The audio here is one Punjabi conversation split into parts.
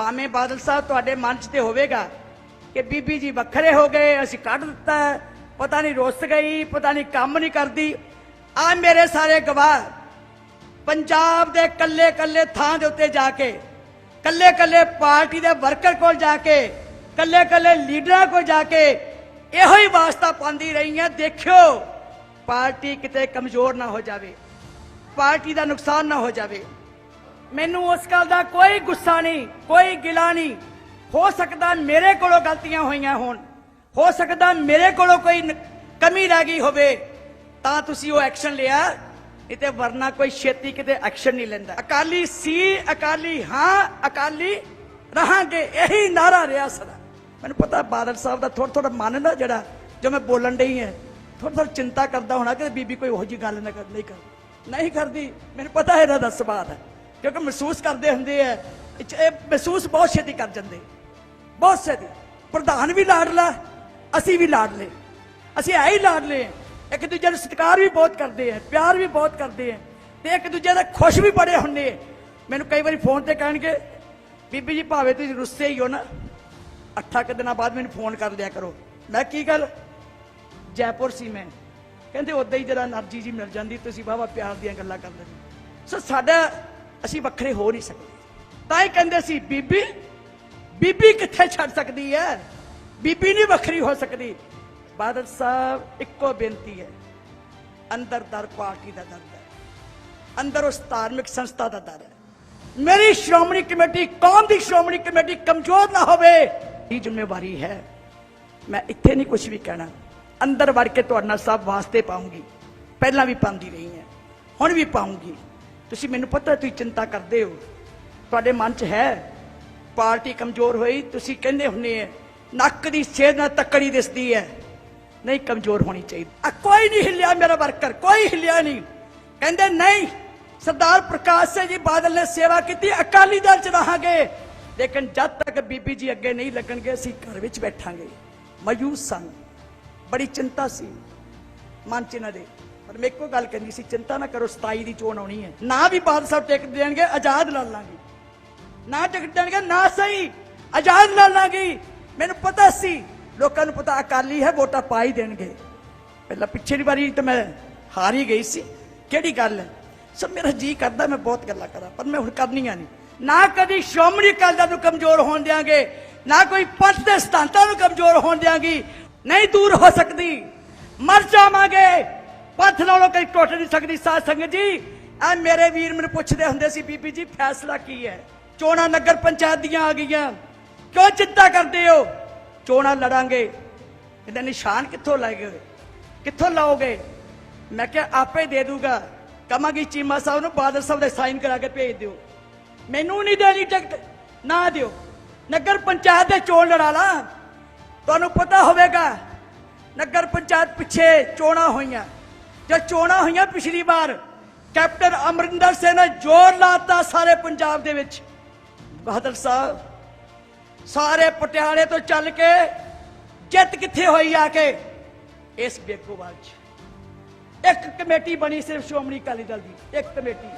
ਭਾਵੇਂ ਬਾਦਲ ਸਾਹਿਬ ਤੁਹਾਡੇ ਮਨ 'ਚ ਤੇ ਹੋਵੇਗਾ ਕਿ ਬੀਬੀ ਜੀ ਵੱਖਰੇ ਹੋ ਗਏ, ਅਸੀਂ ਕੱਢ ਦਿੱਤਾ ਪਤਾ ਨਹੀਂ ਰੁੱਸ ਗਈ, ਪਤਾ ਨਹੀਂ ਕੰਮ ਨਹੀਂ ਕਰਦੀ। ਆ ਮੇਰੇ ਸਾਰੇ ਗਵਾਹ, ਪੰਜਾਬ ਦੇ ਕੱਲੇ ਕੱਲੇ ਥਾਂ ਦੇ ਉੱਤੇ ਜਾ ਕੇ ਕੱਲੇ ਕੱਲੇ ਪਾਰਟੀ ਦੇ ਵਰਕਰ ਕੋਲ ਜਾ ਕੇ ਕੱਲੇ ਕੱਲੇ ਲੀਡਰਾਂ ਕੋਲ ਜਾ ਕੇ ਇਹੋ ਹੀ ਵਾਸਤਾ ਪਾਉਂਦੀ ਰਹੀ ਹੈ। ਦੇਖਿਓ, ਪਾਰਟੀ ਕਿਤੇ ਕਮਜ਼ੋਰ ਨਾ ਹੋ ਜਾਵੇ, ਪਾਰਟੀ ਦਾ ਨੁਕਸਾਨ ਨਾ ਹੋ ਜਾਵੇ। ਮੈਨੂੰ ਉਸ ਗੱਲ ਦਾ ਕੋਈ ਗੁੱਸਾ ਨਹੀਂ, ਕੋਈ ਗਿਲਾ ਨਹੀਂ। ਹੋ ਸਕਦਾ ਮੇਰੇ ਕੋਲੋਂ ਗਲਤੀਆਂ ਹੋਈਆਂ ਹੋਣ। ਹੋ ਸਕਦਾ ਮੇਰੇ ਕੋਲੋਂ ਕੋਈ ਕਮੀ ਰਹਿ ਗਈ ਹੋਵੇ। ਤਾਂ ਤੁਸੀਂ ਉਹ ਐਕਸ਼ਨ ਲਿਆ। ਨਹੀਂ ਵਰਨਾ ਕੋਈ ਛੇਤੀ ਕਿਤੇ ਐਕਸ਼ਨ ਨਹੀਂ ਲੈਂਦਾ। ਅਕਾਲੀ ਸੀ, ਅਕਾਲੀ ਹਾਂ, ਅਕਾਲੀ ਰਹਾਂਗੇ। ਇਹੀ ਨਾਰਾ ਰਿਹਾ ਸਦਾ ਮੈਨੂੰ ਪਤਾ ਬਾਦਲ ਸਾਹਿਬ ਦਾ ਥੋੜਾ ਥੋੜਾ ਮਨ ਨਾ ਜਿਹੜਾ, ਜੋ ਮੈਂ ਬੋਲਣ ਡਈ ਹੈ। ਥੋੜਾ ਥੋੜਾ ਚਿੰਤਾ ਕਰਦਾ ਹੋਣਾ ਕਿ ਬੀਬੀ ਕੋਈ ਉਹੋ ਜੀ ਗੱਲ ਨਾ ਕਰ, ਨਹੀਂ ਕਰ। ਨਹੀਂ ਕਰਦੀ। ਮੈਨੂੰ ਪਤਾ ਹੈ ਇਹਨਾਂ ਦਾ ਸੁਭਾਅ ਹੈ ਕਿਉਂਕਿ ਮਹਿਸੂਸ ਕਰਦੇ ਹੁੰਦੇ ਆ ਇਹ ਮਹਿਸੂਸ ਬਹੁਤ ਛੇਤੀ ਕਰ ਜਾਂਦੇ। ਬਹੁਤ ਛੇਤੀ। ਪ੍ਰਧਾਨ ਵੀ ਲਾਡਲਾ ਅਸੀਂ ਵੀ ਲਾੜ ਲਾਡਲੇ ਅਸੀਂ ਐ ਹੀ ਲਾਡਲੇ ਇੱਕ ਦੂਜੇ ਨੂੰ ਸਤਿਕਾਰ ਵੀ ਬਹੁਤ ਕਰਦੇ ਆ, ਪਿਆਰ ਵੀ ਬਹੁਤ ਕਰਦੇ ਆ, ਤੇ ਇੱਕ ਦੂਜੇ ਦਾ ਖੁਸ਼ ਵੀ ਬੜੇ ਹੁੰਦੇ ਮੈਨੂੰ ਕਈ ਵਾਰੀ ਫੋਨ ਤੇ ਕਹਿਣਗੇ, ਬੀਬੀ ਜੀ ਭਾਵੇਂ ਤੁਸੀਂ ਰੁੱਸੇ ਹੀ ਹੋ ਨਾ, ਅੱਠਾ ਕਿ ਦਿਨਾਂ ਬਾਅਦ ਮੈਨੂੰ ਫੋਨ ਕਰ ਲਿਆ ਕਰੋ। ਮੈਂ ਕੀ ਗੱਲ? ਜੈਪੁਰ ਸੀ ਮੈਂ। ਕਹਿੰਦੇ, ਉਦਾਂ ਹੀ ਜਦੋਂ ਨਰਜੀ ਜੀ ਮਿਲ ਜਾਂਦੀ, ਤੁਸੀਂ ਬਾਬਾ ਪਿਆਰ ਦੀਆਂ ਗੱਲਾਂ ਕਰਦੇ ਸੋ ਸਾਡਾ ਅਸੀਂ ਵੱਖਰੇ ਹੋ ਨਹੀਂ ਸਕਦੇ। ਤਾਂ ਇਹ ਕਹਿੰਦੇ ਸੀ, ਬੀਬੀ ਬੀਬੀ ਕਿੱਥੇ ਛੱਡ ਸਕਦੀ ਹੈ? ਬੀਬੀ ਨਹੀਂ ਵੱਖਰੀ ਹੋ ਸਕਦੀ। ਬਾਦਲ ਸਾਹਿਬ, ਇੱਕੋ ਬੇਨਤੀ ਹੈ। ਅੰਦਰ ਦਰ ਪਾਰਟੀ ਦਾ ਦਰਦ ਹੈ। ਅੰਦਰ ਉਸ ਧਾਰਮਿਕ ਸੰਸਥਾ ਦਾ ਦਰ ਹੈ। ਮੇਰੀ ਸ਼੍ਰੋਮਣੀ ਕਮੇਟੀ, ਕੌਮ ਦੀ ਸ਼੍ਰੋਮਣੀ ਕਮੇਟੀ ਕਮਜ਼ੋਰ ਨਾ ਹੋਵੇ। ਇਹ ਜ਼ਿੰਮੇਵਾਰੀ ਹੈ। ਮੈਂ ਇੱਥੇ ਨਹੀਂ ਕੁਝ ਵੀ ਕਹਿਣਾ। ਅੰਦਰ ਵੜ ਕੇ ਤੁਹਾਡੇ ਨਾਲ ਸਭ ਵਾਸਤੇ ਪਾਉਂਗੀ। ਪਹਿਲਾਂ ਵੀ ਪਾਉਂਦੀ ਰਹੀ ਹਾਂ। ਹੁਣ ਵੀ ਪਾਉਂਗੀ। ਤੁਸੀਂ ਮੈਨੂੰ ਪਤਾ ਤੁਸੀਂ ਚਿੰਤਾ ਕਰਦੇ ਹੋ। ਤੁਹਾਡੇ ਮਨ 'ਚ ਹੈ। ਪਾਰਟੀ ਕਮਜ਼ੋਰ ਹੋਈ, ਤੁਸੀਂ ਕਹਿੰਦੇ ਹੁੰਨੇ ਆ ਨੱਕ ਦੀ ਸੇਧ ਨਾਲ ਤੱਕੜੀ ਦਿਸਦੀ ਹੈ। ਨਹੀਂ, ਕਮਜ਼ੋਰ ਹੋਣੀ ਚਾਹੀਦੀ। ਆ ਕੋਈ ਨਹੀਂ ਹਿੱਲਿਆ ਮੇਰਾ ਵਰਕਰ, ਕੋਈ ਹਿੱਲਿਆ ਨਹੀਂ। ਕਹਿੰਦੇ, ਨਹੀਂ, ਸਰਦਾਰ ਪ੍ਰਕਾਸ਼ ਸਿੰਘ ਜੀ ਬਾਦਲ ਨੇ ਸੇਵਾ ਕੀਤੀ, ਅਕਾਲੀ ਦਲ ਚ ਰਹਾਂਗੇ। ਲੇਕਿਨ ਜਦ ਤੱਕ ਬੀਬੀ ਜੀ ਅੱਗੇ ਨਹੀਂ ਲੱਗਣਗੇ, ਅਸੀਂ ਘਰ ਵਿੱਚ ਬੈਠਾਂਗੇ। ਮਯੂਸ ਸਨ। ਬੜੀ ਚਿੰਤਾ ਸੀ। ਮਨ ਚ ਇਹਨਾਂ ਦੇ ਪਰ ਮੈਂ ਇੱਕੋ ਗੱਲ ਕਰਨੀ ਸੀ, ਚਿੰਤਾ ਨਾ ਕਰੋ 27 ਦੀ ਚੋਣ ਆਉਣੀ ਹੈ। ਨਾ ਵੀ ਬਾਦਲ ਸਾਹਿਬ ਟਿਕਟ ਦੇਣਗੇ, ਆਜ਼ਾਦ ਲੜ ਲਾਂਗੇ। ਨਾ ਟਿਕਟ ਦੇਣਗੇ, ਨਾ ਸਹੀ, ਆਜ਼ਾਦ ਲੜ ਲਾਂਗੇ। ਮੈਨੂੰ ਪਤਾ ਸੀ, ਲੋਕਾਂ ਨੂੰ ਪਤਾ ਅਕਾਲੀ ਹੈ, ਵੋਟਾਂ ਪਾ ਹੀ ਦੇਣਗੇ। ਪਹਿਲਾਂ ਪਿਛਲੀ ਵਾਰੀ ਤਾਂ ਮੈਂ ਹਾਰ ਹੀ ਗਈ ਸੀ। ਕਿਹੜੀ ਗੱਲ ਹੈ? ਸੋ ਮੇਰਾ ਜੀ ਕਰਦਾ, ਮੈਂ ਬਹੁਤ ਗੱਲਾਂ ਕਰਾਂ, ਪਰ ਮੈਂ ਹੁਣ ਕਰਨੀਆਂ ਨਹੀਂ। ਨਾ ਕਦੀ ਸ਼੍ਰੋਮਣੀ ਅਕਾਲੀ ਦਲ ਨੂੰ ਕਮਜ਼ੋਰ ਹੋਣ ਦਿਆਂਗੇ, ਨਾ ਕੋਈ ਪੰਥ ਦੇ ਸਿਧਾਂਤਾਂ ਨੂੰ ਕਮਜ਼ੋਰ ਹੋਣ ਦਿਆਂਗੀ। ਨਹੀਂ ਦੂਰ ਹੋ ਸਕਦੀ। ਮਰ ਜਾਵਾਂਗੇ। ਪੰਥ ਨਾਲੋਂ ਕਈ ਟੁੱਟ ਨਹੀਂ ਸਕਦੀ ਸਾਧ ਸੰਗਤ ਜੀ। ਆ ਮੇਰੇ ਵੀਰ ਮੈਨੂੰ ਪੁੱਛਦੇ ਹੁੰਦੇ ਸੀ, ਬੀਬੀ ਜੀ, ਫੈਸਲਾ ਕੀ ਹੈ ਚੋਣਾਂ ਨਗਰ ਪੰਚਾਇਤ ਦੀਆਂ ਆ ਗਈਆਂ। ਕਿਉਂ ਚਿੰਤਾ ਕਰਦੇ ਹੋ? ਚੋਣਾਂ ਲੜਾਂਗੇ। ਇਹਦਾ ਨਿਸ਼ਾਨ ਕਿੱਥੋਂ ਲਾਏਗੇ ਕਿੱਥੋਂ ਲਾਓਗੇ? ਮੈਂ ਕਿਹਾ, ਆਪੇ ਦੇ ਦੂਗਾ। ਕਮਾਂਗੀ ਚੀਮਾ ਸਾਹਿਬ ਨੂੰ ਬਾਦਲ ਸਾਹਿਬ ਦੇ ਸਾਈਨ ਕਰਾ ਕੇ ਭੇਜ ਦਿਓ। ਮੈਨੂੰ ਨਹੀਂ ਦੇਣੀ ਟਿਕਟ। ਨਾ ਦਿਓ। ਨਗਰ ਪੰਚਾਇਤ ਦੇ ਚੋਣ ਲੜਾ ਲਾ। ਤੁਹਾਨੂੰ ਪਤਾ ਹੋਵੇਗਾ, ਨਗਰ ਪੰਚਾਇਤ ਪਿੱਛੇ ਚੋਣਾਂ ਹੋਈਆਂ। ਜਦ ਚੋਣਾਂ ਹੋਈਆਂ ਪਿਛਲੀ ਵਾਰ, ਕੈਪਟਨ ਅਮਰਿੰਦਰ ਸਿੰਘ ਨੇ ਜ਼ੋਰ ਲਾਤਾ ਸਾਰੇ ਪੰਜਾਬ ਦੇ ਵਿੱਚ। ਬਹਾਦਰ ਸਾਹਿਬ, ਸਾਰੇ ਪਟਿਆਲੇ ਤੋਂ ਚੱਲ ਕੇ ਜਿੱਤ ਕਿੱਥੇ ਹੋਈ ਆ ਕੇ? ਇਸ ਬੇਕੂਵਾਲ ਚ। ਇੱਕ ਕਮੇਟੀ ਬਣੀ ਸਿਰਫ ਸ਼੍ਰੋਮਣੀ ਅਕਾਲੀ ਦਲ ਦੀ, ਇੱਕ ਕਮੇਟੀ।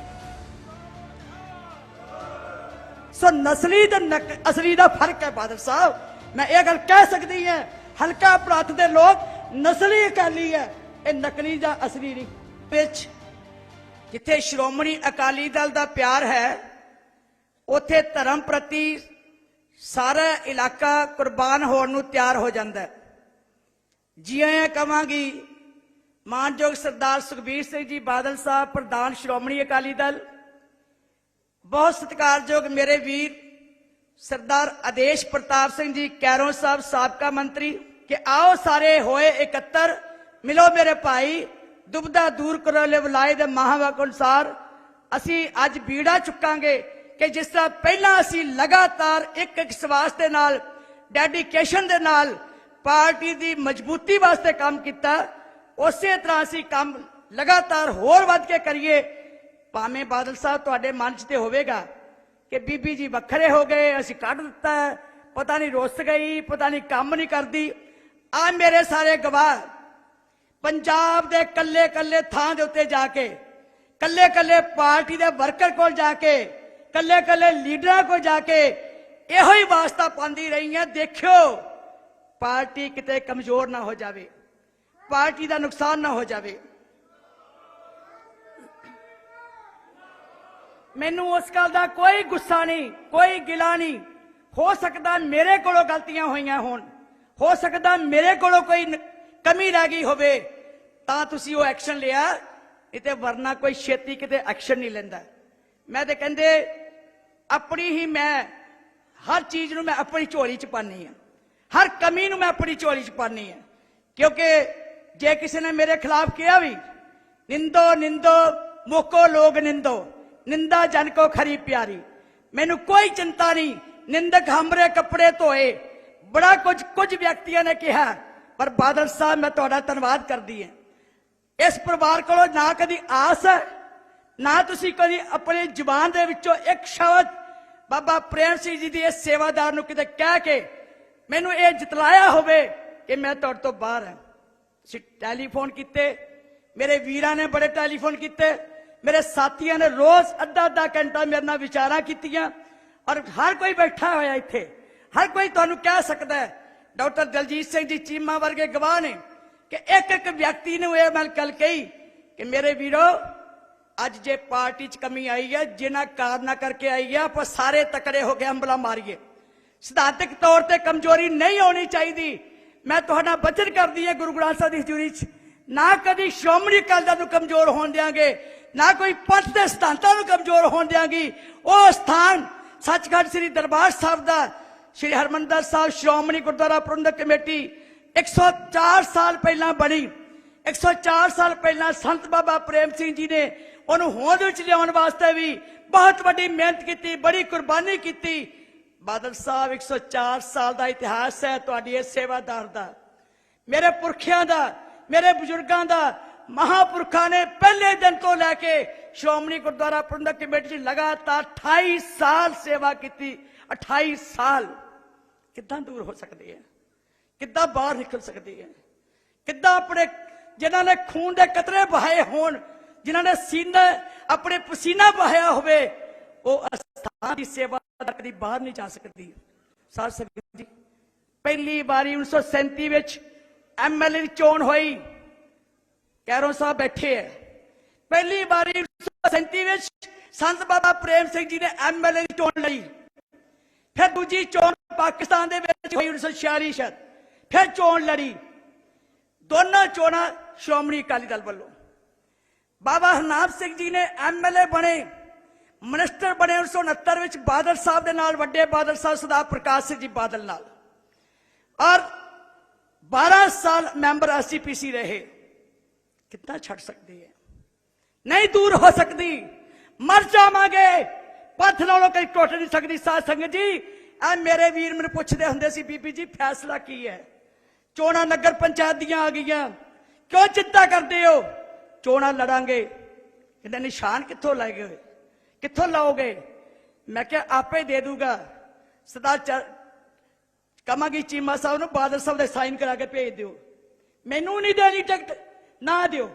ਸੋ ਨਸਲੀ ਤੇ ਨਕ- ਅਸਲੀ ਦਾ ਫ਼ਰਕ ਹੈ ਬਾਦਲ ਸਾਹਿਬ। ਮੈਂ ਇਹ ਗੱਲ ਕਹਿ ਸਕਦੀ ਹਾਂ, ਹਲਕਾ ਪ੍ਰਾਂਤ ਦੇ ਲੋਕ ਨਸਲੀ ਅਕਾਲੀ ਹੈ। ਇਹ ਨਕਲੀ ਜਾਂ ਅਸਲੀ ਨਹੀਂ। ਵਿੱਚ ਜਿੱਥੇ ਸ਼੍ਰੋਮਣੀ ਅਕਾਲੀ ਦਲ ਦਾ ਪਿਆਰ ਹੈ, ਉਥੇ ਧਰਮ ਪ੍ਰਤੀ ਸਾਰਾ ਇਲਾਕਾ ਕੁਰਬਾਨ ਹੋਣ ਨੂੰ ਤਿਆਰ ਹੋ ਜਾਂਦਾ ਹੈ। ਜੀ ਆਇਆਂ ਕਵਾਂਗੀ ਮਾਨਯੋਗ ਸਰਦਾਰ ਸੁਖਬੀਰ ਸਿੰਘ ਜੀ ਬਾਦਲ ਸਾਹਿਬ, ਪ੍ਰਧਾਨ ਸ਼੍ਰੋਮਣੀ ਅਕਾਲੀ ਦਲ, ਬਹੁਤ ਸਤਿਕਾਰਯੋਗ ਮੇਰੇ ਵੀਰ ਸਰਦਾਰ ਆਦੇਸ਼ ਪ੍ਰਤਾਪ ਸਿੰਘ ਜੀ, ਕੈਰੋਂ ਸਾਹਿਬ, ਸਾਬਕਾ ਮੰਤਰੀ, ਕਿ ਆਓ ਸਾਰੇ ਹੋਏ ਇਕੱਤਰ ਮਿਲੋ ਮੇਰੇ ਭਾਈ ਦੁਬਦਾ ਦੂਰ ਕਰੋ ਲੈ ਬੁਲਾਏ ਦੇ ਮਹਾਵਾਕ ਅਨੁਸਾਰ। ਅਸੀਂ ਅੱਜ ਬੀੜਾ ਚੁੱਕਾਂਗੇ ਕਿ ਜਿਸ ਤਰ੍ਹਾਂ ਪਹਿਲਾਂ ਅਸੀਂ ਲਗਾਤਾਰ ਇੱਕ ਇੱਕ ਸਵਾਸ ਦੇ ਨਾਲ ਡੈਡੀਕੇਸ਼ਨ ਦੇ ਨਾਲ ਪਾਰਟੀ ਦੀ ਮਜ਼ਬੂਤੀ ਵਾਸਤੇ ਕੰਮ ਕੀਤਾ ਉਸੇ ਤਰ੍ਹਾਂ ਅਸੀਂ ਕੰਮ ਲਗਾਤਾਰ ਹੋਰ ਵੱਧ ਕੇ ਕਰੀਏ। ਭਾਵੇਂ ਬਾਦਲ ਸਾਹਿਬ ਤੁਹਾਡੇ ਮਨ 'ਚ ਤੇ ਹੋਵੇਗਾ ਕਿ ਬੀਬੀ ਜੀ ਵੱਖਰੇ ਹੋ ਗਏ ਅਸੀਂ ਕੱਢ ਦਿੱਤਾ ਹੈ, ਪਤਾ ਨਹੀਂ ਰੁੱਸ ਗਈ ਪਤਾ ਨਹੀਂ ਕੰਮ ਨਹੀਂ ਕਰਦੀ। ਆ ਮੇਰੇ ਸਾਰੇ ਗਵਾਹ ਪੰਜਾਬ ਦੇ ਕੱਲੇ ਕੱਲੇ ਥਾਂ ਦੇ ਉੱਤੇ ਜਾ ਕੇ, ਕੱਲੇ ਕੱਲੇ ਪਾਰਟੀ ਦੇ ਵਰਕਰ ਕੋਲ ਜਾ ਕੇ, ਕੱਲੇ ਕੱਲੇ ਲੀਡਰਾਂ ਕੋਲ ਜਾ ਕੇ ਇਹੋ ਹੀ ਵਾਸਤਾ ਪਾਉਂਦੀ ਰਹੀ ਹੈ। ਦੇਖਿਓ, ਪਾਰਟੀ ਕਿਤੇ ਕਮਜ਼ੋਰ ਨਾ ਹੋ ਜਾਵੇ, ਪਾਰਟੀ ਦਾ ਨੁਕਸਾਨ ਨਾ ਹੋ ਜਾਵੇ। ਮੈਨੂੰ ਉਸ ਗੱਲ ਦਾ ਕੋਈ ਗੁੱਸਾ ਨਹੀਂ, ਕੋਈ ਗਿਲਾ ਨਹੀਂ। ਹੋ ਸਕਦਾ ਮੇਰੇ ਕੋਲੋਂ ਗਲਤੀਆਂ ਹੋਈਆਂ ਹੋਣ, ਹੋ ਸਕਦਾ ਮੇਰੇ ਕੋਲੋਂ ਕੋਈ ਕਮੀ ਰਹਿ ਗਈ ਹੋਵੇ। ਤਾਂ ਤੁਸੀਂ ਉਹ ਐਕਸ਼ਨ ਲਿਆ ਇਹ ਵਰਨਾ ਕੋਈ ਛੇਤੀ ਕਿਤੇ ਐਕਸ਼ਨ ਨਹੀਂ ਲੈਂਦਾ। ਮੈਂ ਤੇ ਕਹਿੰਦੇ, ਆਪਣੀ ਹੀ ਮੈਂ, ਹਰ ਚੀਜ਼ ਨੂੰ ਮੈਂ ਆਪਣੀ ਝੋਲੀ ਚ ਪਾਣੀ ਆ ਹਰ ਕਮੀ ਨੂੰ ਮੈਂ ਆਪਣੀ ਝੋਲੀ ਚ ਪਾਣੀ ਆ ਕਿਉਂਕਿ ਜੇ ਕਿਸੇ ਨੇ ਮੇਰੇ ਖਿਲਾਫ ਕਿਹਾ ਵੀ, ਨਿੰਦੋ ਨਿੰਦੋ, ਮੁਕੋ ਲੋਗ ਨਿੰਦੋ, ਨਿੰਦਾ ਜਨ ਕੋ ਖਰੀ ਪਿਆਰੀ। ਮੈਨੂੰ ਕੋਈ ਚਿੰਤਾ ਨਹੀਂ, ਨਿੰਦਕ ਹਮਰੇ ਕੱਪੜੇ ਧੋਏ। ਬੜਾ ਕੁਝ ਕੁਝ ਵਿਅਕਤੀਆਂ ਨੇ ਕਿਹਾ, ਪਰ ਬਾਦਲ ਸਾਹਿਬ, ਮੈਂ ਤੁਹਾਡਾ ਧੰਨਵਾਦ ਕਰਦੀ ਹਾਂ। ਇਸ ਪਰਿਵਾਰ ਕੋਲੋਂ ਨਾ ਕਦੀ ਆਸ ਹੈ, ਨਾ ਤੁਸੀਂ ਕਦੀ ਆਪਣੀ ਜ਼ੁਬਾਨ ਦੇ ਵਿੱਚੋਂ ਇੱਕ ਸ਼ਬਦ, ਬਾਬਾ ਪ੍ਰੇਮ ਸਿੰਘ ਜੀ ਦੀ ਇਸ ਸੇਵਾਦਾਰ ਨੂੰ ਕਿਤੇ ਕਹਿ ਕੇ ਮੈਨੂੰ ਇਹ ਜਿਤਲਾਇਆ ਹੋਵੇ ਕਿ ਮੈਂ ਤੁਹਾਡੇ ਤੋਂ ਬਾਹਰ ਹਾਂ। ਤੁਸੀਂ ਟੈਲੀਫੋਨ ਕੀਤੇ, ਮੇਰੇ ਵੀਰਾਂ ਨੇ ਬੜੇ ਟੈਲੀਫੋਨ ਕੀਤੇ, ਮੇਰੇ ਸਾਥੀਆਂ ਨੇ ਰੋਜ਼ ਅੱਧਾ ਅੱਧਾ ਘੰਟਾ ਮੇਰੇ ਨਾਲ ਵਿਚਾਰਾਂ ਕੀਤੀਆਂ ਔਰ ਹਰ ਕੋਈ ਬੈਠਾ ਹੋਇਆ ਇੱਥੇ, ਹਰ ਕੋਈ ਤੁਹਾਨੂੰ ਕਹਿ ਸਕਦਾ ਹੈ। ਡਾਕਟਰ ਦਲਜੀਤ ਸਿੰਘ ਜੀ ਚੀਮਾ ਵਰਗੇ ਗਵਾਹ ਨੇ। ਕਿ ਇੱਕ ਇੱਕ ਵਿਅਕਤੀ ਨੂੰ ਇਹ ਮੈਂ ਗੱਲ ਕਹੀ ਕਿ ਮੇਰੇ ਵੀਰੋ, ਅੱਜ ਜੇ ਪਾਰਟੀ 'ਚ ਕਮੀ ਆਈ ਹੈ, ਜਿਨ੍ਹਾਂ ਕਾਰਨਾਂ ਕਰਕੇ ਆਈ ਹੈ, ਆਪਾਂ ਸਾਰੇ ਤਕੜੇ ਹੋ ਕੇ ਅੰਬਲਾ ਮਾਰੀਏ। ਸਿਧਾਂਤਕ ਤੌਰ ਤੇ ਕਮਜ਼ੋਰੀ ਨਹੀਂ ਹੋਣੀ ਚਾਹੀਦੀ। ਮੈਂ ਤੁਹਾਡਾ ਬਚਨ ਕਰਦੀ ਹਾਂ ਗੁਰੂ ਗ੍ਰੰਥ ਸਾਹਿਬ ਦੀ ਹਜ਼ੂਰੀ 'ਚ। ਨਾ ਕਦੀ ਸ਼੍ਰੋਮਣੀ ਅਕਾਲੀ ਦਲ ਨੂੰ ਕਮਜ਼ੋਰ ਹੋਣ ਦਿਆਂਗੇ, ਨਾ ਕੋਈ ਪੰਥ ਦੇ ਸਿਧਾਂਤਾਂ ਨੂੰ ਕਮਜ਼ੋਰ ਹੋਣ ਦਿਆਂਗੀ। ਉਹ ਸਥਾਨ ਸੱਚਖੰਡ ਸ੍ਰੀ ਦਰਬਾਰ ਸਾਹਿਬ ਦਾ, ਸ੍ਰੀ ਹਰਮੰਦਰ ਸਾਹਿਬ ਸ਼੍ਰੋਮਣੀ ਗੁਰਦੁਆਰਾ ਪ੍ਰਬੰਧਕ ਕਮੇਟੀ 104 ਸਾਲ ਪਹਿਲਾਂ ਬਣੀ 104 ਸਾਲ ਪਹਿਲਾਂ ਸੰਤ ਬਾਬਾ ਪ੍ਰੇਮ ਸਿੰਘ ਜੀ ਨੇ ਉਹਨੂੰ ਹੋਂਦ ਵਿੱਚ ਲਿਆਉਣ ਵਾਸਤੇ ਵੀ ਬਹੁਤ ਵੱਡੀ ਮਿਹਨਤ ਕੀਤੀ, ਬੜੀ ਕੁਰਬਾਨੀ ਕੀਤੀ। ਬਾਦਲ ਸਾਹਿਬ 104 ਸਾਲ ਦਾ ਇਤਿਹਾਸ ਹੈ ਤੁਹਾਡੀ ਇਸ ਸੇਵਾਦਾਰ ਦਾ। ਮੇਰੇ ਪੁਰਖਿਆਂ ਦਾ, ਮੇਰੇ ਬਜ਼ੁਰਗਾਂ ਦਾ, ਮਹਾਪੁਰਖਾਂ ਨੇ ਪਹਿਲੇ ਦਿਨ ਤੋਂ ਲੈ ਕੇ ਸ਼੍ਰੋਮਣੀ ਗੁਰਦੁਆਰਾ ਪ੍ਰਬੰਧਕ ਕਮੇਟੀ 'ਚ ਲਗਾਤਾਰ 28 ਸਾਲ ਸੇਵਾ ਕੀਤੀ 28 ਸਾਲ। ਕਿੱਦਾਂ ਦੂਰ ਹੋ ਸਕਦੇ ਹੈ ਕਿੱਦਾਂ ਬਾਹਰ ਨਿਕਲ ਸਕਦੀ ਹੈ? ਕਿੱਦਾਂ ਆਪਣੇ ਜਿਨ੍ਹਾਂ ਨੇ ਖੂਨ ਦੇ ਕਤਰੇ ਬਹਾਏ ਹੋਣ, ਜਿਨ੍ਹਾਂ ਨੇ ਸੀਨਾ ਆਪਣੇ ਪਸੀਨਾ ਬਹਾਇਆ ਹੋਵੇ, ਉਹ ਅਸਥਾਨ ਦੀ ਸੇਵਾ ਦਾ ਕਦੀ ਬਾਹਰ ਨਹੀਂ ਜਾ ਸਕਦੀ। ਸਾਧ ਸੰਗਤ ਜੀ, ਪਹਿਲੀ ਵਾਰੀ 1937 ਵਿੱਚ ਐਮਐਲਏ ਦੀ ਚੋਣ ਹੋਈ। ਕੈਰੋ ਸਾਹਿਬ ਬੈਠੇ ਹੈ। ਪਹਿਲੀ ਵਾਰੀ 1937 ਵਿੱਚ ਸੰਤ ਬਾਬਾ ਪ੍ਰੇਮ ਸਿੰਘ ਜੀ ਨੇ ਐਮਐਲਏ ਦੀ ਚੋਣ ਲਈ। ਫਿਰ ਦੂਜੀ ਚੋਣ ਪਾਕਿਸਤਾਨ ਦੇ ਵਿੱਚ ਹੋਈ 1946 ਸ਼ਾਇਦ। ਫਿਰ ਚੋਣ ਲੜੀ। ਦੋਨਾਂ ਚੋਣਾਂ ਸ਼੍ਰੋਮਣੀ ਅਕਾਲੀ ਦਲ ਵੱਲੋਂ। ਬਾਬਾ ਹਰਨਾਮ ਸਿੰਘ ਜੀ ਨੇ ਐਮਐਲਏ ਬਣੇ, ਮਿਨਿਸਟਰ ਬਣੇ 1969 ਵਿੱਚ ਬਾਦਲ ਸਾਹਿਬ ਦੇ ਨਾਲ, ਵੱਡੇ ਬਾਦਲ ਸਾਹਿਬ ਸਰਦਾਰ ਪ੍ਰਕਾਸ਼ ਸਿੰਘ ਜੀ ਬਾਦਲ ਨਾਲ। ਔਰ 12 ਸਾਲ ਮੈਂਬਰ ਐਸਜੀਪੀਸੀ ਰਹੇ। ਕਿੱਦਾਂ ਛੱਡ ਸਕਦੇ ਹੈ ਨਹੀਂ ਦੂਰ ਹੋ ਸਕਦੀ। ਮਰ ਜਾਵਾਂਗੇ। ਪੱਥ ਨਾਲੋਂ ਕਈ ਟੁੱਟ ਨਹੀਂ ਸਕਦੀ। ਸਾਧ ਸੰਗਤ ਜੀ ਆ ਮੇਰੇ ਵੀਰ ਮੈਨੂੰ ਪੁੱਛਦੇ ਹੁੰਦੇ ਸੀ, ਬੀਬੀ ਜੀ, ਫੈਸਲਾ ਕੀ ਹੈ ਚੋਣਾਂ ਨਗਰ ਪੰਚਾਇਤ ਦੀਆਂ ਆ ਗਈਆਂ। ਕਿਉਂ ਚਿੰਤਾ ਕਰਦੇ ਹੋ? ਚੋਣਾਂ ਲੜਾਂਗੇ। ਕਹਿੰਦੇ ਨਿਸ਼ਾਨ ਕਿੱਥੋਂ ਲੈ ਗਏ? ਕਿੱਥੋਂ ਲਾਓਗੇ? ਮੈਂ ਕਿਹਾ ਆਪੇ ਦੇ ਦੂਗਾ। ਸਦਾ ਕਮਾਂਗੀ ਚੀਮਾ ਸਾਹਿਬ ਨੂੰ ਬਾਦਲ ਸਾਹਿਬ ਦੇ ਸਾਈਨ ਕਰਾ ਕੇ ਭੇਜ ਦਿਓ। ਮੈਨੂੰ ਨਹੀਂ ਦੇਣੀ ਟਿਕਟ। ਨਾ ਦਿਓ।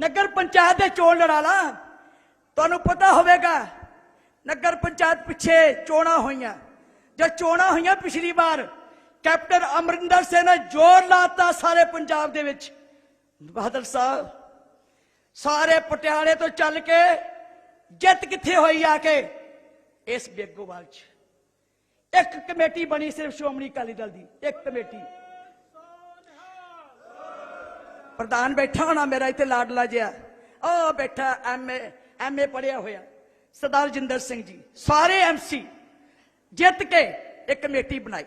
ਨਗਰ ਪੰਚਾਇਤ ਦੇ ਚੋਣ ਲੜਾ ਲਾ। ਤੁਹਾਨੂੰ ਪਤਾ ਹੋਵੇਗਾ, ਨਗਰ ਪੰਚਾਇਤ ਪਿੱਛੇ ਚੋਣਾਂ ਹੋਈਆਂ। ਜਦ ਚੋਣਾਂ ਹੋਈਆਂ ਪਿਛਲੀ ਵਾਰ ਕੈਪਟਨ ਅਮਰਿੰਦਰ ਸਿੰਘ ਨੇ ਜ਼ੋਰ ਲਾਤਾ ਸਾਰੇ ਪੰਜਾਬ ਦੇ ਵਿੱਚ। ਬਹਾਦਰ ਸਾਹਿਬ, ਸਾਰੇ ਪਟਿਆਲੇ ਤੋਂ ਚੱਲ ਕੇ ਜਿੱਤ ਕਿੱਥੇ ਹੋਈ ਆ ਕੇ? ਇਸ ਬੇਗੋਵਾਲ 'ਚ। ਇੱਕ ਕਮੇਟੀ ਬਣੀ ਸਿਰਫ ਸ਼੍ਰੋਮਣੀ ਅਕਾਲੀ ਦਲ ਦੀ, ਇੱਕ ਕਮੇਟੀ। ਪ੍ਰਧਾਨ ਬੈਠਾ ਹੋਣਾ ਮੇਰਾ, ਇੱਥੇ ਲਾਡਲਾ ਜਿਹਾ। ਉਹ ਬੈਠਾ ਐਮਏ ਐਮਏ ਪੜਿਆ ਹੋਇਆ। ਸਰਦਾਰ ਜਿੰਦਰ ਸਿੰਘ ਜੀ, ਸਾਰੇ ਐਮਸੀ ਜਿੱਤ ਕੇ ਇੱਕ ਕਮੇਟੀ ਬਣਾਈ।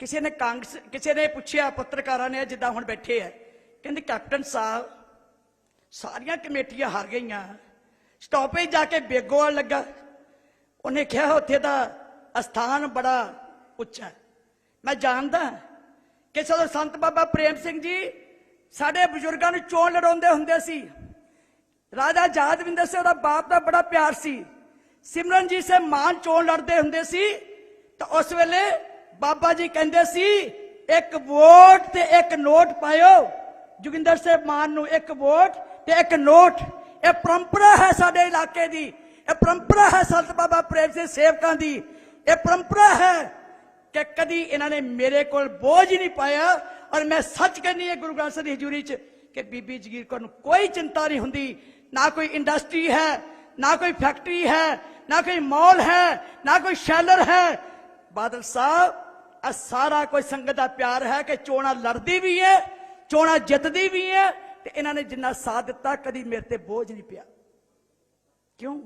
ਕਿਸੇ ਨੇ ਕਾਂਗਰਸ, ਕਿਸੇ ਨੇ ਪੁੱਛਿਆ ਪੱਤਰਕਾਰਾਂ ਨੇ ਜਿੱਦਾਂ ਹੁਣ ਬੈਠੇ ਆ, ਕਹਿੰਦੇ ਕੈਪਟਨ ਸਾਹਿਬ, ਸਾਰੀਆਂ ਕਮੇਟੀਆਂ ਹਾਰ ਗਈਆਂ ਸਟਾਪੇਜ ਜਾ ਕੇ ਬੇਗੋਆ ਲੱਗਾ। ਉਹਨੇ ਕਿਹਾ ਉੱਥੇ ਦਾ ਅਸਥਾਨ ਬੜਾ ਉੱਚਾ ਮੈਂ ਜਾਣਦਾ ਕਿ ਜਦੋਂ ਸੰਤ ਬਾਬਾ ਪ੍ਰੇਮ ਸਿੰਘ ਜੀ ਸਾਡੇ ਬਜ਼ੁਰਗਾਂ ਨੂੰ ਚੋਣ ਲੜਾਉਂਦੇ ਹੁੰਦੇ ਸੀ, ਰਾਜਾ ਜਾਦਵਿੰਦਰ ਸਿੰਘ ਉਹਦਾ ਬਾਪ ਦਾ ਬੜਾ ਪਿਆਰ ਸੀ, ਸਿਮਰਨ ਜੀ ਸੇ ਮਾਨ ਚੋਣ ਲੜਦੇ ਹੁੰਦੇ ਸੀ, ਤਾਂ ਉਸ ਵੇਲੇ ਬਾਬਾ ਜੀ ਕਹਿੰਦੇ ਸੀ, ਇੱਕ ਵੋਟ ਤੇ ਇੱਕ ਨੋਟ ਪਾਇਓ। ਜੋਗਿੰਦਰ ਸਿੰਘ ਮਾਨ ਨੂੰ ਇੱਕ ਵੋਟ ਤੇ ਇੱਕ ਨੋਟ। ਇਹ ਪਰੰਪਰਾ ਹੈ ਸਾਡੇ ਇਲਾਕੇ ਦੀ। ਇਹ ਪਰੰਪਰਾ ਹੈ ਸੰਤ ਬਾਬਾ ਪ੍ਰੇਮ ਸਿੰਘ ਸੇਵਕਾਂ ਦੀ। ਇਹ ਪਰੰਪਰਾ ਹੈ ਕਿ ਕਦੀ ਇਹਨਾਂ ਨੇ ਮੇਰੇ ਕੋਲ ਬੋਝ ਹੀ ਨਹੀਂ ਪਾਇਆ ਔਰ ਮੈਂ ਸੱਚ ਕਹਿੰਦੀ ਹੈ ਗੁਰੂ ਗ੍ਰੰਥ ਸਾਹਿਬ ਦੀ ਹਜ਼ੂਰੀ 'ਚ ਕਿ ਬੀਬੀ ਜਗੀਰ ਕੌਰ ਨੂੰ ਕੋਈ ਚਿੰਤਾ ਨਹੀਂ ਹੁੰਦੀ। ਨਾ ਕੋਈ ਇੰਡਸਟਰੀ ਹੈ, ਨਾ ਕੋਈ ਫੈਕਟਰੀ ਹੈ, ਨਾ ਕੋਈ ਮਾਲ ਹੈ, ਨਾ ਕੋਈ ਸ਼ੈਲਰ ਹੈ। ਬਾਦਲ ਸਾਹਿਬ ਆ ਸਾਰਾ ਕੋਈ ਸੰਗਤ ਦਾ ਪਿਆਰ ਹੈ ਕਿ ਚੋਣਾ ਲੜਦੀ ਵੀ ਹੈ, ਚੋਣਾ ਜਿੱਤਦੀ ਵੀ ਹੈ ਤੇ ਇਹਨਾਂ ਨੇ ਜਿੰਨਾ ਸਾਥ ਦਿੱਤਾ, ਕਦੀ ਮੇਰੇ ਤੇ ਬੋਝ ਨਹੀਂ ਪਿਆ। ਕਿਉਂ?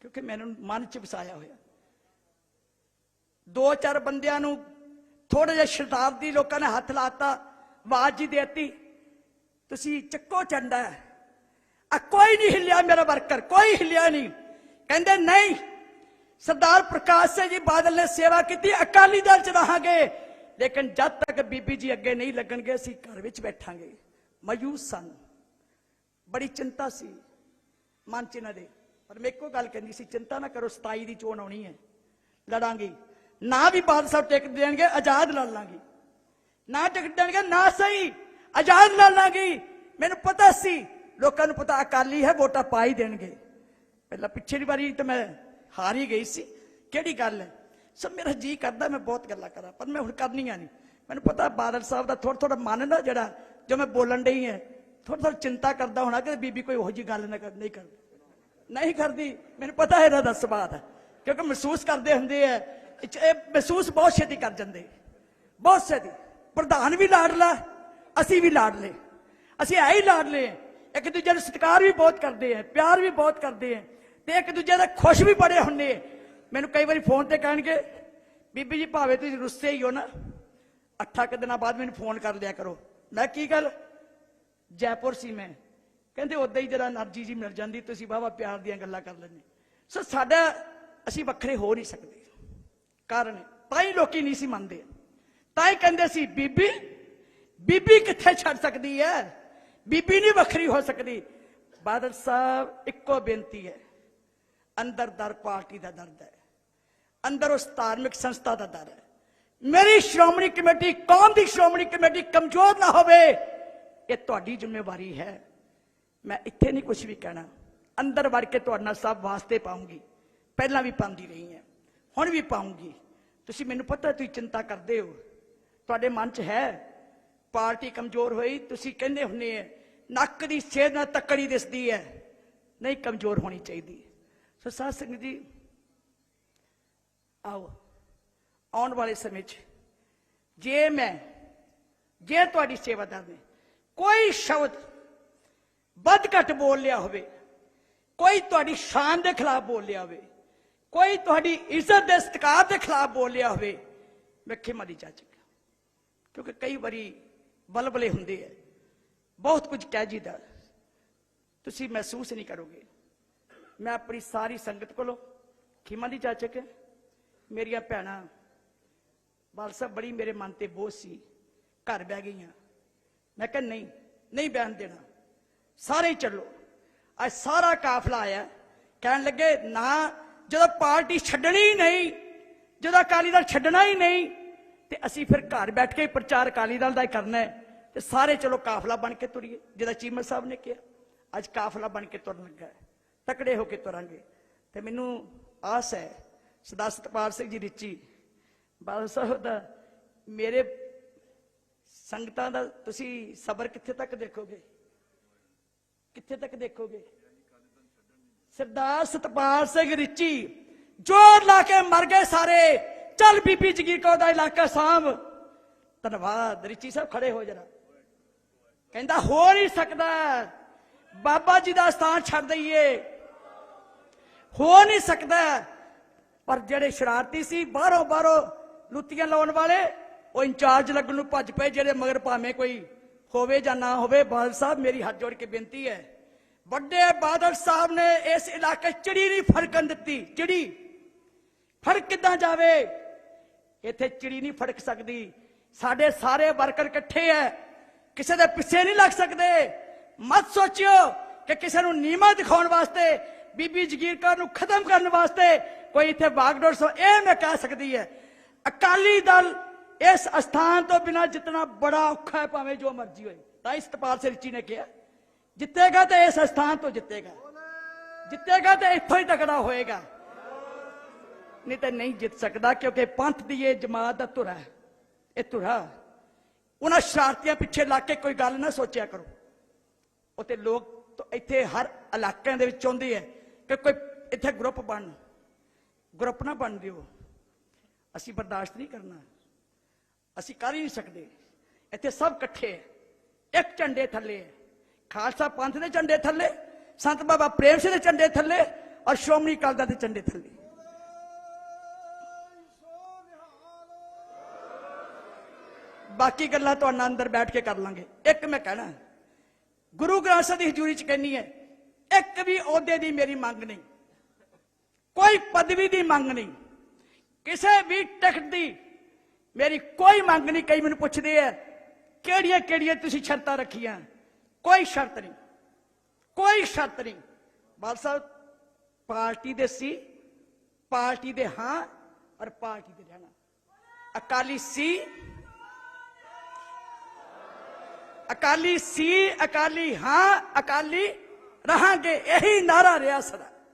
ਕਿਉਂਕਿ ਮੈਨੂੰ ਮਨ ਚ ਵਸਾਇਆ ਹੋਇਆ। ਦੋ ਚਾਰ ਬੰਦਿਆਂ ਨੂੰ ਥੋੜਾ ਜਿਹਾ ਸ਼ਤਾਬਦੀ ਲੋਕਾਂ ਨੇ ਹੱਥ ਲਾਤਾ, ਆਵਾਜ਼ ਜੀ ਦੇਤੀ, ਤੁਸੀਂ ਚੱਕੋ ਚੰਡਾ ਆ ਕੋਈ ਨਹੀਂ ਹਿੱਲਿਆ ਮੇਰਾ ਵਰਕਰ, ਕੋਈ ਹਿੱਲਿਆ ਨਹੀਂ। ਕਹਿੰਦੇ, ਨਹੀਂ ਸਰਦਾਰ ਪ੍ਰਕਾਸ਼ ਸਿੰਘ ਜੀ ਬਾਦਲ ਨੇ ਸੇਵਾ ਕੀਤੀ ਅਕਾਲੀ ਦਲ ਚ ਰਹਾਂਗੇ ਲੇਕਿਨ ਜਦ ਤੱਕ ਬੀਬੀ ਜੀ ਅੱਗੇ ਨਹੀਂ ਲੱਗਣਗੇ ਅਸੀਂ ਘਰ ਵਿੱਚ ਬੈਠਾਂਗੇ ਮਾਯੂਸ ਸਨ ਬੜੀ ਚਿੰਤਾ ਸੀ ਮਨ ਚ ਇਹਨਾਂ ਦੇ ਪਰ ਮੈਂ ਇੱਕੋ ਗੱਲ ਕਹਿੰਦੀ ਸੀ ਚਿੰਤਾ ਨਾ ਕਰੋ 27 ਦੀ ਚੋਣ ਆਉਣੀ ਹੈ ਲੜਾਂਗੇ ਨਾ ਵੀ ਬਾਦਲ ਸਾਹਿਬ ਟਿਕਟ ਦੇਣਗੇ ਆਜ਼ਾਦ ਲੜ ਲਾਂਗੇ ਨਾ ਟਿਕਟ ਦੇਣਗੇ ਨਾ ਸਹੀ ਆਜ਼ਾਦ ਲੜ ਲਾਂਗੇ ਮੈਨੂੰ ਪਤਾ ਸੀ ਲੋਕਾਂ ਨੂੰ ਪਤਾ ਅਕਾਲੀ ਹੈ ਵੋਟਾਂ ਪਾ ਹੀ ਦੇਣਗੇ ਪਹਿਲਾਂ ਪਿਛਲੀ ਵਾਰੀ ਤਾਂ ਮੈਂ ਹਾਰ ਹੀ ਗਈ ਸੀ। ਕਿਹੜੀ ਗੱਲ ਹੈ? ਸਭ ਮੇਰਾ ਜੀ ਕਰਦਾ, ਮੈਂ ਬਹੁਤ ਗੱਲਾਂ ਕਰਾਂ, ਪਰ ਮੈਂ ਹੁਣ ਕਰਨੀਆਂ ਨਹੀਂ। ਮੈਨੂੰ ਪਤਾ ਬਾਦਲ ਸਾਹਿਬ ਦਾ ਥੋੜਾ ਥੋੜਾ ਮਨ ਨਾ ਜਿਹੜਾ, ਜੋ ਮੈਂ ਬੋਲਣ ਡਈ ਹੈ ਥੋੜਾ ਥੋੜਾ ਚਿੰਤਾ ਕਰਦਾ ਹੋਣਾ ਕਿ ਬੀਬੀ ਕੋਈ ਉਹੋ ਜੀ ਗੱਲ ਨਾ ਕਰ, ਨਹੀਂ ਕਰਦੀ। ਨਹੀਂ ਕਰਦੀ, ਮੈਨੂੰ ਪਤਾ ਹੈ ਇਹਦਾ ਦਾ ਸੁਭਾਅ ਹੈ, ਕਿਉਂਕਿ ਮਹਿਸੂਸ ਕਰਦੇ ਹੁੰਦੇ ਆ, ਇਹ ਮਹਿਸੂਸ ਬਹੁਤ ਛੇਤੀ ਕਰ ਜਾਂਦੇ। ਬਹੁਤ ਛੇਤੀ। ਪ੍ਰਧਾਨ ਵੀ ਲਾਡਲਾ ਅਸੀਂ ਵੀ ਲਾਡਲੇ ਅਸੀਂ ਐ ਹੀ ਲਾਡਲੇ ਹਾਂ। ਇੱਕ ਦੂਜੇ ਨੂੰ ਸਤਿਕਾਰ ਵੀ ਬਹੁਤ ਕਰਦੇ ਆ, ਪਿਆਰ ਵੀ ਬਹੁਤ ਕਰਦੇ ਆ। ਤੇ ਇੱਕ ਦੂਜੇ ਦੇ ਖੁਸ਼ ਵੀ ਬੜੇ ਹੁੰਨੇ ਮੈਨੂੰ ਕਈ ਵਾਰੀ ਫੋਨ ਤੇ ਕਹਿਣਗੇ, ਬੀਬੀ ਜੀ ਭਾਵੇਂ ਤੁਸੀਂ ਰੁੱਸੇ ਹੀ ਹੋ ਨਾ, ਅੱਠਾ ਕਿ ਦਿਨਾਂ ਬਾਅਦ ਮੈਨੂੰ ਫੋਨ ਕਰ ਲਿਆ ਕਰੋ। ਮੈਂ ਕੀ ਗੱਲ? ਜੈਪੁਰ ਸੀ ਮੈਂ। ਕਹਿੰਦੇ ਉਦਾਂ ਹੀ ਜਰਾ એનર્ਜੀ ਜੀ ਮਿਲ ਜਾਂਦੀ, ਤੁਸੀਂ ਬਾਬਾ ਪਿਆਰ ਦੀਆਂ ਗੱਲਾਂ ਕਰ ਲੈਂਦੇ। ਸੋ ਸਾਡਾ, ਅਸੀਂ ਵੱਖਰੇ ਹੋ ਨਹੀਂ ਸਕਦੇ। ਕਾਰਨ ਤਾਂ ਹੀ ਲੋਕੀ ਨਹੀਂ ਸੀ ਮੰਨਦੇ। ਤਾਂ ਹੀ ਕਹਿੰਦੇ ਸੀ, ਬੀਬੀ ਬੀਬੀ ਕਿੱਥੇ ਛੱਡ ਸਕਦੀ ਹੈ ਬੀਬੀ ਨਹੀਂ ਵੱਖਰੀ ਹੋ ਸਕਦੀ। ਬਾਦਲ ਸਾਹਿਬ, ਇੱਕੋ ਬੇਨਤੀ ਹੈ ਅੰਦਰ ਦਰ ਪਾਰਟੀ ਦਾ ਦਰਦ ਹੈ। ਅੰਦਰ ਉਸ ਧਾਰਮਿਕ ਸੰਸਥਾ ਦਾ ਦਰ ਹੈ। ਮੇਰੀ ਸ਼੍ਰੋਮਣੀ ਕਮੇਟੀ, ਕੌਮ ਦੀ ਸ਼੍ਰੋਮਣੀ ਕਮੇਟੀ ਕਮਜ਼ੋਰ ਨਾ ਹੋਵੇ, ਇਹ ਤੁਹਾਡੀ ਜ਼ਿੰਮੇਵਾਰੀ ਹੈ। ਮੈਂ ਇੱਥੇ ਨਹੀਂ ਕੁਝ ਵੀ ਕਹਿਣਾ। ਅੰਦਰ ਵੜ ਕੇ ਤੁਹਾਡੇ ਨਾਲ ਸਭ ਵਾਸਤੇ ਪਾਉਂਗੀ। ਪਹਿਲਾਂ ਵੀ ਪਾਉਂਦੀ ਰਹੀ ਹਾਂ। ਹੁਣ ਵੀ ਪਾਉਂਗੀ। ਤੁਸੀਂ ਮੈਨੂੰ ਪਤਾ ਤੁਸੀਂ ਚਿੰਤਾ ਕਰਦੇ ਹੋ। ਤੁਹਾਡੇ ਮਨ 'ਚ ਹੈ, ਪਾਰਟੀ ਕਮਜ਼ੋਰ ਹੋਈ, ਤੁਸੀਂ ਕਹਿੰਦੇ ਹੁੰਨੇ ਆ ਨੱਕ ਦੀ ਸੇਧ ਨਾਲ ਤੱਕੜੀ ਦਿਸਦੀ ਹੈ। ਨਹੀਂ ਕਮਜ਼ੋਰ ਹੋਣੀ ਚਾਹੀਦੀ। ਸੋ ਸਾਧ ਸੰਗਤ ਜੀ, ਆਓ, ਆਉਣ ਵਾਲੇ ਸਮੇਂ 'ਚ, ਜੇ ਮੈਂ, ਜੇ ਤੁਹਾਡੀ ਸੇਵਾਦਾਰ ਨੇ ਕੋਈ ਸ਼ਬਦ ਵੱਧ ਘੱਟ ਬੋਲ ਲਿਆ ਹੋਵੇ, ਕੋਈ ਤੁਹਾਡੀ ਸ਼ਾਨ ਦੇ ਖਿਲਾਫ ਬੋਲ ਲਿਆ ਹੋਵੇ, ਕੋਈ ਤੁਹਾਡੀ ਇੱਜ਼ਤ ਦੇ ਸਤਿਕਾਰ ਦੇ ਖਿਲਾਫ ਬੋਲ ਲਿਆ ਹੋਵੇ, ਮੈਂ ਖਿਮਾ ਦੀ ਚਾਚਕ ਕਿਉਂਕਿ ਕਈ ਵਾਰੀ ਬਲਬਲੇ ਹੁੰਦੇ ਐ ਬਹੁਤ ਕੁਝ ਕਹਿ ਜੀਦਾ, ਤੁਸੀਂ ਮਹਿਸੂਸ ਨਹੀਂ ਕਰੋਗੇ। ਮੈਂ ਆਪਣੀ ਸਾਰੀ ਸੰਗਤ ਕੋਲੋਂ ਖਿਮਾ ਦੀ ਚਾਚਕ ਮੇਰੀਆਂ ਭੈਣਾਂ, ਬਾਲ ਸਾਹਿਬ ਬੜੀ ਮੇਰੇ ਮਨ ਤੇ ਬੋਝ ਸੀ। ਘਰ ਬਹਿ ਗਈਆਂ। ਮੈਂ ਕਿਹਾ, ਨਹੀਂ ਨਹੀਂ ਬਹਿਣ ਦੇਣਾ। ਸਾਰੇ ਚੱਲੋ। ਅੱਜ ਸਾਰਾ ਕਾਫਲਾ ਆਇਆ। ਕਹਿਣ ਲੱਗੇ, ਨਾ, ਜਦੋਂ ਪਾਰਟੀ ਛੱਡਣੀ ਨਹੀਂ, ਜਦੋਂ ਅਕਾਲੀ ਦਲ ਛੱਡਣਾ ਹੀ ਨਹੀਂ, ਤੇ ਅਸੀਂ ਫਿਰ ਘਰ ਬੈਠ ਕੇ ਪ੍ਰਚਾਰ ਅਕਾਲੀ ਦਲ ਦਾ ਹੀ ਕਰਨਾ ਹੈ। ਤੇ ਸਾਰੇ ਚਲੋ ਕਾਫਲਾ ਬਣ ਕੇ ਤੁਰੀਏ। ਜਿਹਦਾ ਚੀਮਾ ਸਾਹਿਬ ਨੇ ਕਿਹਾ, ਅੱਜ ਕਾਫਲਾ ਬਣ ਕੇ ਤੁਰਨ ਲੱਗਾ ਹੈ। ਤਕੜੇ ਹੋ ਕੇ ਤੁਰਾਂਗੇ। ਤੇ ਮੈਨੂੰ ਆਸ ਹੈ, ਸਦਾ ਸਤਪਾਲ ਸਿੰਘ ਜੀ ਰਿਚੀ, ਬਾਦਲ ਸਾਹਿਬ ਦਾ ਮੇਰੇ ਸੰਗਤਾਂ ਦਾ ਤੁਸੀਂ ਸਬਰ ਕਿੱਥੇ ਤੱਕ ਦੇਖੋਗੇ? ਕਿੱਥੇ ਤੱਕ ਦੇਖੋਗੇ? ਸਰਦਾਰ ਸਤਪਾਲ ਸਿੰਘ ਰਿਚੀ, ਜੋਰ ਲਾ ਕੇ ਮਰ ਗਏ ਸਾਰੇ। ਚੱਲ ਬੀਬੀ ਜਗੀਰ ਕੌਰ ਦਾ ਇਲਾਕਾ ਸਾਂਭ। ਧੰਨਵਾਦ, ਰਿਚੀ ਸਾਹਿਬ ਖੜੇ ਹੋ ਜਰਾ। ਕਹਿੰਦਾ ਹੋ ਨਹੀਂ ਸਕਦਾ। ਬਾਬਾ ਜੀ ਦਾ ਸਥਾਨ ਛੱਡ ਦਈਏ। ਹੋ ਨਹੀਂ ਸਕਦਾ। ਪਰ ਜਿਹੜੇ ਸ਼ਰਾਰਤੀ ਸੀ, ਬਾਹਰੋਂ ਬਾਹਰੋਂ ਲੁੱਤੀਆਂ ਲਾਉਣ ਵਾਲੇ, ਉਹ ਇੰਚਾਰਜ ਲੱਗਣ ਨੂੰ ਭੱਜ ਪਏ, ਜਿਹੜੇ ਮਗਰ ਭਾਵੇਂ ਕੋਈ ਹੋਵੇ ਜਾਂ ਨਾ ਹੋਵੇ, ਬਾਦਲ ਸਾਹਿਬ ਮੇਰੀ ਹੱਥ ਜੋੜ ਕੇ ਬੇਨਤੀ ਹੈ। ਵੱਡੇ ਬਾਦਲ ਸਾਹਿਬ ਨੇ ਇਸ ਇਲਾਕੇ ਚਿੜੀ ਨਹੀਂ ਫੜਕਣ ਦਿੱਤੀ, ਚਿੜੀ ਫੜਕ ਕਿੱਦਾਂ ਜਾਵੇ? ਇੱਥੇ ਚਿੜੀ ਨਹੀਂ ਫੜਕ ਸਕਦੀ। ਸਾਡੇ ਸਾਰੇ ਵਰਕਰ ਇਕੱਠੇ ਐ। ਕਿਸੇ ਦੇ ਪਿੱਛੇ ਨਹੀਂ ਲੱਗ ਸਕਦੇ। ਮਤ ਸੋਚਿਓ ਕਿ ਕਿਸੇ ਨੂੰ ਨੀਮਾ ਦਿਖਾਉਣ ਵਾਸਤੇ ਬੀਬੀ ਜਗੀਰ ਕੌਰ ਨੂੰ ਖਤਮ ਕਰਨ ਵਾਸਤੇ ਕੋਈ ਇੱਥੇ ਬਾਗਡੋਰ ਸੋ ਇਹ ਮੈਂ ਕਹਿ ਸਕਦੀ ਹੈ, ਅਕਾਲੀ ਦਲ ਇਸ ਅਸਥਾਨ ਤੋਂ ਬਿਨਾ ਜਿਤਨਾ ਬੜਾ ਔਖਾ ਹੈ, ਭਾਵੇਂ ਜੋ ਮਰਜ਼ੀ ਹੋਏ। ਤਾਂ ਇਸਤਪਾਲ ਸਿਰਚੀ ਨੇ ਕਿਹਾ, ਜਿੱਤੇਗਾ ਤਾਂ ਇਸ ਅਸਥਾਨ ਤੋਂ ਜਿੱਤੇਗਾ। ਜਿੱਤੇਗਾ ਤਾਂ ਇੱਥੋਂ ਹੀ ਤਕੜਾ ਹੋਏਗਾ। ਨਹੀਂ ਤਾਂ ਨਹੀਂ ਜਿੱਤ ਸਕਦਾ, ਕਿਉਂਕਿ ਪੰਥ ਦੀ ਇਹ ਜਮਾਤ ਦਾ ਧੁਰਾ ਹੈ। ਇਹ ਧੁਰਾ। ਉਹਨਾਂ ਸ਼ਰਾਰਤੀਆਂ ਪਿੱਛੇ ਲੱਗ ਕੇ ਕੋਈ ਗੱਲ ਨਾ ਸੋਚਿਆ ਕਰੋ। ਉਹ ਲੋਕ ਇੱਥੇ ਹਰ ਇਲਾਕਿਆਂ ਦੇ ਵਿੱਚ ਚਾਹੁੰਦੇ ਆ ਕਿ ਕੋਈ ਇੱਥੇ ਗਰੁੱਪ ਬਣ ਗਰੁੱਪ ਨਾ ਬਣ ਦਿਓ ਅਸੀਂ ਬਰਦਾਸ਼ਤ ਨਹੀਂ ਕਰਨਾ ਅਸੀਂ ਕਰ ਹੀ ਨਹੀਂ ਸਕਦੇ ਇੱਥੇ ਸਭ ਇਕੱਠੇ ਹੈ ਇੱਕ ਝੰਡੇ ਥੱਲੇ ਹੈ ਖਾਲਸਾ ਪੰਥ ਦੇ ਝੰਡੇ ਥੱਲੇ ਸੰਤ ਬਾਬਾ ਪ੍ਰੇਮ ਸਿੰਘ ਦੇ ਝੰਡੇ ਥੱਲੇ ਔਰ ਸ਼੍ਰੋਮਣੀ ਅਕਾਲੀ ਦਲ ਦੇ ਝੰਡੇ ਥੱਲੇ ਬਾਕੀ ਗੱਲਾਂ ਤੁਹਾਡੇ ਅੰਦਰ ਬੈਠ ਕੇ ਕਰ ਲਾਂਗੇ ਇੱਕ ਮੈਂ ਕਹਿਣਾ ਗੁਰੂ ਗ੍ਰੰਥ ਸਾਹਿਬ ਦੀ ਹਜ਼ੂਰੀ ਚ ਕਹਿੰਨੀ ਹੈ ਇੱਕ ਵੀ ਅਹੁਦੇ ਦੀ ਮੇਰੀ ਮੰਗ ਨਹੀਂ। ਕੋਈ ਪਦਵੀ ਦੀ ਮੰਗ ਨਹੀਂ। ਕਿਸੇ ਵੀ ਟਿਕਟ ਦੀ ਮੇਰੀ ਕੋਈ ਮੰਗ ਨਹੀਂ। ਕਈ ਮੈਨੂੰ ਪੁੱਛਦੇ ਆ, ਕਿਹੜੀਆਂ ਕਿਹੜੀਆਂ ਤੁਸੀਂ ਸ਼ਰਤਾਂ ਰੱਖੀਆਂ? ਕੋਈ ਸ਼ਰਤ ਨਹੀਂ। ਕੋਈ ਸ਼ਰਤ ਨਹੀਂ। ਬਾਲ ਸਾਹਿਬ, ਪਾਰਟੀ ਦੇ ਸੀ, ਪਾਰਟੀ ਦੇ ਹਾਂ ਔਰ ਪਾਰਟੀ ਦੇ ਰਹਿਣਾ। ਅਕਾਲੀ ਸੀ ਅਕਾਲੀ ਸੀ, ਅਕਾਲੀ ਹਾਂ, ਅਕਾਲੀ ਰਹਾਂਗੇ ਇਹੀ ਨਾਰਾ ਰਿਹਾ ਸਦਾ।